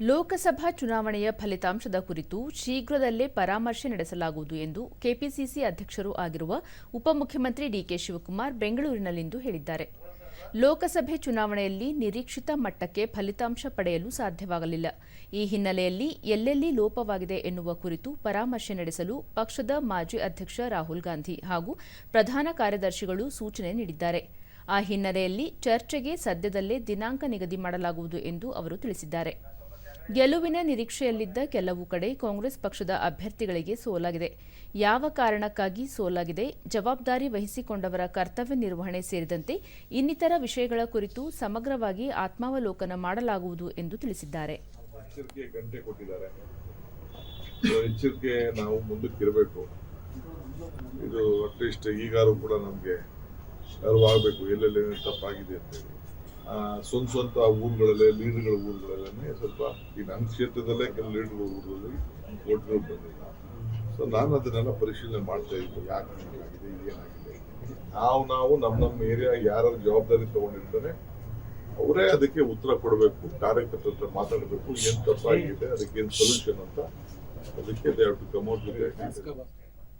ಲೋಕಸಭಾ ಚುನಾವಣೆಯ ಫಲಿತಾಂಶದ ಕುರಿತು ಶೀಘ್ರದಲ್ಲೇ ಪರಾಮರ್ಶೆ ನಡೆಸಲಾಗುವುದು ಎಂದು ಕೆಪಿಸಿಸಿ ಅಧ್ಯಕ್ಷರೂ ಆಗಿರುವ ಉಪಮುಖ್ಯಮಂತ್ರಿ ಡಿಕೆ ಶಿವಕುಮಾರ್ ಬೆಂಗಳೂರಿನಲ್ಲಿಂದು ಹೇಳಿದ್ದಾರೆ. ಲೋಕಸಭೆ ಚುನಾವಣೆಯಲ್ಲಿ ನಿರೀಕ್ಷಿತ ಮಟ್ಟಕ್ಕೆ ಫಲಿತಾಂಶ ಪಡೆಯಲು ಸಾಧ್ಯವಾಗಲಿಲ್ಲ. ಈ ಹಿನ್ನೆಲೆಯಲ್ಲಿ ಎಲ್ಲೆಲ್ಲಿ ಲೋಪವಾಗಿದೆ ಎನ್ನುವ ಕುರಿತು ಪರಾಮರ್ಶೆ ನಡೆಸಲು ಪಕ್ಷದ ಮಾಜಿ ಅಧ್ಯಕ್ಷ ರಾಹುಲ್ ಗಾಂಧಿ ಹಾಗೂ ಪ್ರಧಾನ ಕಾರ್ಯದರ್ಶಿಗಳು ಸೂಚನೆ ನೀಡಿದ್ದಾರೆ. ಆ ಹಿನ್ನೆಲೆಯಲ್ಲಿ ಚರ್ಚೆಗೆ ಸದ್ಯದಲ್ಲೇ ದಿನಾಂಕ ನಿಗದಿ ಮಾಡಲಾಗುವುದು ಎಂದು ಅವರು ತಿಳಿಸಿದ್ದಾರೆ. ಗೆಲುವಿನ ನಿರೀಕ್ಷೆಯಲ್ಲಿದ್ದ ಕೆಲವು ಕಡೆ ಕಾಂಗ್ರೆಸ್ ಪಕ್ಷದ ಅಭ್ಯರ್ಥಿಗಳಿಗೆ ಸೋಲಾಗಿದೆ. ಯಾವ ಕಾರಣಕ್ಕಾಗಿ ಸೋಲಾಗಿದೆ? ಜವಾಬ್ದಾರಿ ವಹಿಸಿಕೊಂಡವರ ಕರ್ತವ್ಯ ನಿರ್ವಹಣೆ ಸೇರಿದಂತೆ ಇನ್ನಿತರ ವಿಷಯಗಳ ಕುರಿತು ಸಮಗ್ರವಾಗಿ ಆತ್ಮಾವಲೋಕನ ಮಾಡಲಾಗುವುದು ಎಂದು ತಿಳಿಸಿದ್ದಾರೆ. ನಾವು ಮುಂದಕ್ಕೆ ಇರಬೇಕು ಇದು ಅಟ್ಲೀಸ್ಟ್ ಕೂಡ ನಮಗೆ ಅರಿವಾಗಬೇಕು. ಎಲ್ಲೆಲ್ಲಿ ತಪ್ಪಾಗಿದೆ ಅಂತೇಳಿ ಸ್ವಂತ ಸ್ವಂತ ಊರುಗಳಲ್ಲೇ, ಲೀಡರ್ಗಳ ಊರುಗಳಲ್ಲೇ ಸ್ವಲ್ಪ ಈ ನನ್ನ ಕ್ಷೇತ್ರದಲ್ಲೇ ಕೆಲವು ಲೀಡರ್ಗಳ ಊರುಗಳಲ್ಲಿ ಓಟ್ಗಳು ಬಂದಿಲ್ಲ. ಸೊ ನಾನು ಅದನ್ನೆಲ್ಲ ಪರಿಶೀಲನೆ ಮಾಡ್ತಾ ಇದ್ದೆ. ಯಾಕೆ ಹೀಗಾಗಿದೆ, ಏನಾಗಿದೆ ನಾವು ನಾವು ನಮ್ಮ ನಮ್ಮ ಏರಿಯಾ ಯಾರು ಜವಾಬ್ದಾರಿ ತಗೊಂಡಿರ್ತಾರೆ, ಅವರೇ ಅದಕ್ಕೆ ಉತ್ತರ ಕೊಡಬೇಕು, ಕಾರ್ಯಕರ್ತರ ಹತ್ರ ಮಾತಾಡಬೇಕು, ಏನ್ ತಪ್ಪಾಗಿದೆ ಅದಕ್ಕೆ ಏನು ಸೊಲ್ಯೂಷನ್ ಅಂತ. ಅದಕ್ಕೆ they have to come out with